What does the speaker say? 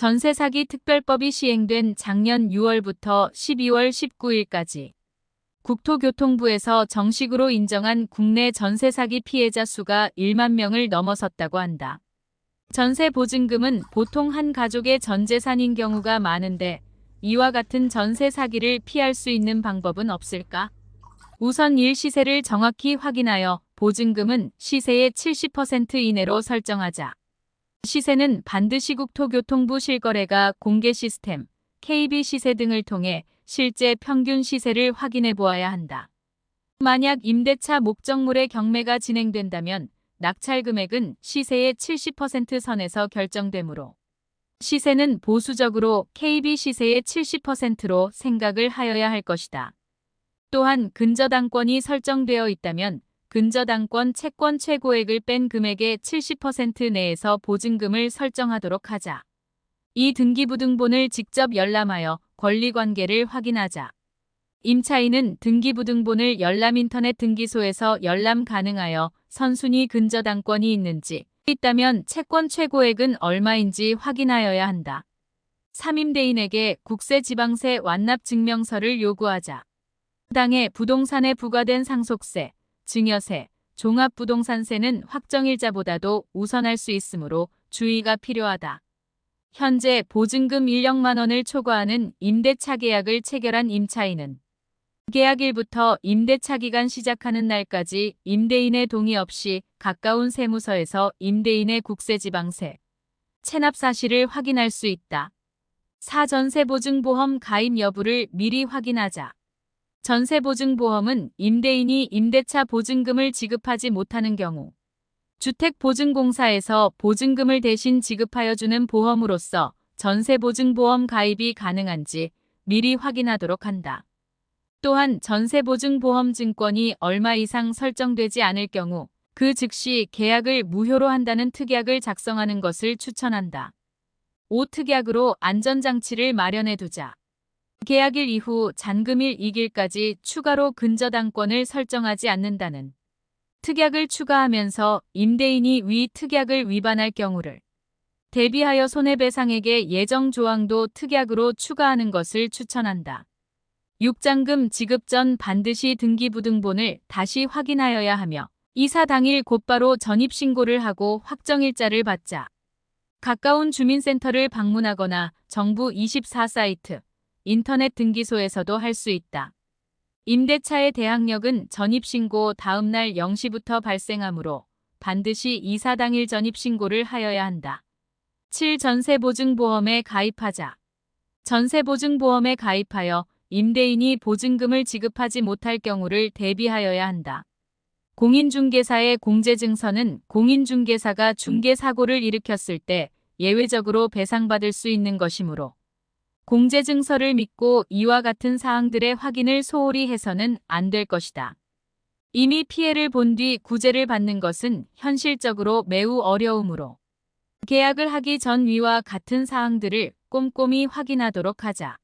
전세 사기 특별법이 시행된 작년 6월부터 12월 19일까지 국토교통부에서 정식으로 인정한 국내 전세 사기 피해자 수가 1만 명을 넘어섰다고 한다. 전세 보증금은 보통 한 가족의 전 재산인 경우가 많은데 이와 같은 전세 사기를 피할 수 있는 방법은 없을까? 우선 일 시세를 정확히 확인하여 보증금은 시세의 70% 이내로 설정하자. 시세는 반드시 국토교통부 실거래가 공개 시스템, KB 시세 등을 통해 실제 평균 시세를 확인해 보아야 한다. 만약 임대차 목적물의 경매가 진행된다면 낙찰 금액은 시세의 70% 선에서 결정되므로 시세는 보수적으로 KB 시세의 70%로 생각을 하여야 할 것이다. 또한 근저당권이 설정되어 있다면 근저당권 채권 최고액을 뺀 금액의 70% 내에서 보증금을 설정하도록 하자. 이 등기부등본을 직접 열람하여 권리관계를 확인하자. 임차인은 등기부등본을 열람인터넷 등기소에서 열람 가능하여 선순위 근저당권이 있는지 있다면 채권 최고액은 얼마인지 확인하여야 한다. 3임대인에게 국세지방세 완납 증명서를 요구하자. 당해 부동산에 부과된 상속세, 증여세, 종합부동산세는 확정일자보다도 우선할 수 있으므로 주의가 필요하다. 현재 보증금 1억만 원을 초과하는 임대차 계약을 체결한 임차인은 계약일부터 임대차 기간 시작하는 날까지 임대인의 동의 없이 가까운 세무서에서 임대인의 국세지방세, 체납 사실을 확인할 수 있다. 사전세보증보험 가입 여부를 미리 확인하자. 전세보증보험은 임대인이 임대차 보증금을 지급하지 못하는 경우 주택보증공사에서 보증금을 대신 지급하여 주는 보험으로서 전세보증보험 가입이 가능한지 미리 확인하도록 한다. 또한 전세보증보험 증권이 얼마 이상 설정되지 않을 경우 그 즉시 계약을 무효로 한다는 특약을 작성하는 것을 추천한다. 5특약으로 안전장치를 마련해 두자. 계약일 이후 잔금일 2일까지 추가로 근저당권을 설정하지 않는다는 특약을 추가하면서 임대인이 위 특약을 위반할 경우를 대비하여 손해배상액의 예정 조항도 특약으로 추가하는 것을 추천한다. 육장금 지급 전 반드시 등기부등본을 다시 확인하여야 하며 이사 당일 곧바로 전입신고를 하고 확정일자를 받자. 가까운 주민센터를 방문하거나 정부 24 사이트, 인터넷 등기소에서도 할 수 있다. 임대차의 대항력은 전입신고 다음날 0시부터 발생하므로 반드시 이사 당일 전입신고를 하여야 한다. 7. 전세보증보험에 가입하자. 전세보증보험에 가입하여 임대인이 보증금을 지급하지 못할 경우를 대비하여야 한다. 공인중개사의 공제증서는 공인중개사가 중개사고를 일으켰을 때 예외적으로 배상받을 수 있는 것이므로 공제증서를 믿고 이와 같은 사항들의 확인을 소홀히 해서는 안 될 것이다. 이미 피해를 본 뒤 구제를 받는 것은 현실적으로 매우 어려우므로 계약을 하기 전 위와 같은 사항들을 꼼꼼히 확인하도록 하자.